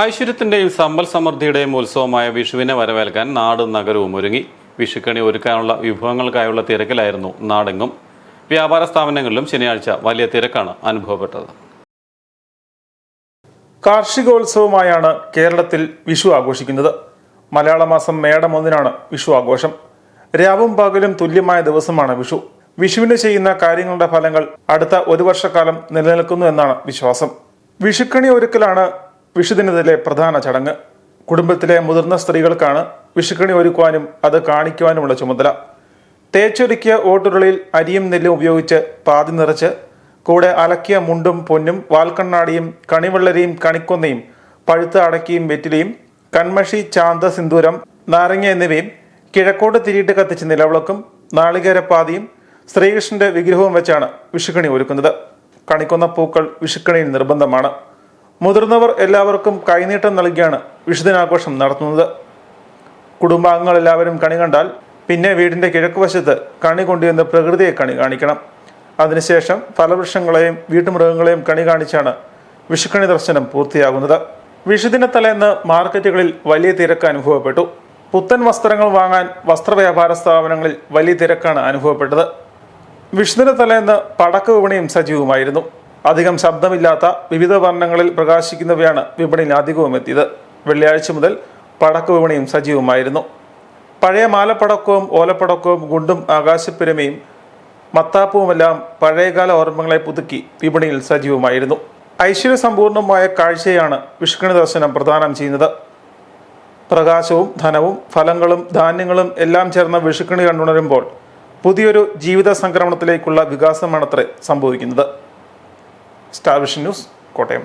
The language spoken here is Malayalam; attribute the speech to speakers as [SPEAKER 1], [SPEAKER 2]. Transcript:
[SPEAKER 1] ഐശ്വര്യത്തിന്റെയും സമ്പൽ സമൃദ്ധിയുടെയും ഉത്സവമായ വിഷുവിനെ വരവേൽക്കാൻ നാടും നഗരവും ഒരുങ്ങി. വിഷുക്കണി ഒരുക്കാനുള്ള വിഭവങ്ങൾക്കായുള്ള തിരക്കിലായിരുന്നു നാടെങ്ങും. വ്യാപാര സ്ഥാപനങ്ങളിലും ശനിയാഴ്ച വലിയ തിരക്കാണ് അനുഭവപ്പെട്ടത്.
[SPEAKER 2] കാർഷികോത്സവമായാണ് കേരളത്തിൽ വിഷു ആഘോഷിക്കുന്നത്. മലയാള മാസം മേടം ഒന്നിനാണ് വിഷു ആഘോഷം. രാവും പകലും തുല്യമായ ദിവസമാണ് വിഷു. വിഷുവിന് ചെയ്യുന്ന കാര്യങ്ങളുടെ ഫലങ്ങൾ അടുത്ത ഒരു വർഷക്കാലം നിലനിൽക്കുന്നു എന്നാണ് വിശ്വാസം. വിഷുക്കണി ഒരുക്കലാണ് വിഷുദിനത്തിലെ പ്രധാന ചടങ്ങ്. കുടുംബത്തിലെ മുതിർന്ന സ്ത്രീകൾക്കാണ് വിഷുക്കണി ഒരുക്കുവാനും അത് കാണിക്കുവാനുമുള്ള ചുമതല. തേച്ചൊരുക്കിയ ഓട്ടുരുളിയിൽ അരിയും നെല്ലും ഉപയോഗിച്ച് പാതി നിറച്ച് കൂടെ അലക്കിയ മുണ്ടും പൊന്നും വാൽക്കണ്ണാടിയും കണിവെള്ളരിയും കണിക്കൊന്നയും പഴുത്ത അടക്കിയും വെറ്റിലയും കൺമഷി ചാന്ത സിന്ദൂരം നാരങ്ങ എന്നിവയും കിഴക്കോട്ട് തിരിയിട്ട് കത്തിച്ച നിലവിളക്കും നാളികേരപ്പാതിയും ശ്രീകൃഷ്ണന്റെ വിഗ്രഹവും വെച്ചാണ് വിഷുക്കണി ഒരുക്കുന്നത്. കണിക്കുന്ന പൂക്കൾ വിഷുക്കണിയിൽ നിർബന്ധമാണ്. മുതിർന്നവർ എല്ലാവർക്കും കൈനീട്ടം നൽകിയാണ് വിഷുദിനാഘോഷം നടത്തുന്നത്. കുടുംബാംഗങ്ങൾ എല്ലാവരും കണി കണ്ടാൽ പിന്നെ വീടിന്റെ കിഴക്കുവശത്ത് കണി കൊണ്ടുവന്ന് പ്രകൃതിയെ കണി കാണിക്കണം. അതിനുശേഷം ഫലവൃക്ഷങ്ങളെയും വീട്ടുമൃഗങ്ങളെയും കണി കാണിച്ചാണ് വിഷുക്കണി ദർശനം പൂർത്തിയാകുന്നത്. വിഷുദിന തലേന്ന് മാർക്കറ്റുകളിൽ വലിയ തിരക്ക് അനുഭവപ്പെട്ടു. പുത്തൻ വസ്ത്രങ്ങൾ വാങ്ങാൻ വസ്ത്രവ്യാപാര സ്ഥാപനങ്ങളിൽ വലിയ തിരക്കാണ് അനുഭവപ്പെട്ടത്. വിഷുദിന തലേന്ന് പടക്ക വിപണിയും സജീവമായിരുന്നു. അധികം ശബ്ദമില്ലാത്ത വിവിധ വർണങ്ങളിൽ പ്രകാശിക്കുന്നവയാണ് വിപണിയിൽ അധികവും എത്തിയത് വെള്ളിയാഴ്ച മുതൽ പടക്ക വിപണിയും സജീവമായിരുന്നു. പഴയ മാലപ്പടക്കവും ഓലപ്പടക്കവും ഗുണ്ടും ആകാശപ്പിരമയും മത്താപ്പുമെല്ലാം പഴയകാല ഓർമ്മകളെ പുതുക്കി വിപണിയിൽ സജീവമായിരുന്നു. ഐശ്വര്യസമ്പൂർണമായ കാഴ്ചയാണ് വിഷ്ണു ദർശനം പ്രദാനം ചെയ്യുന്നത്. പ്രകാശവും ധനവും ഫലങ്ങളും ധാന്യങ്ങളും എല്ലാം ചേർന്ന വിഷുക്കണി കണ്ടുണരുമ്പോൾ പുതിയൊരു ജീവിത സംക്രമണത്തിലേക്കുള്ള വികാസമാണത്രേ സംഭവിക്കുന്നത്. Star Vision news Kottayam.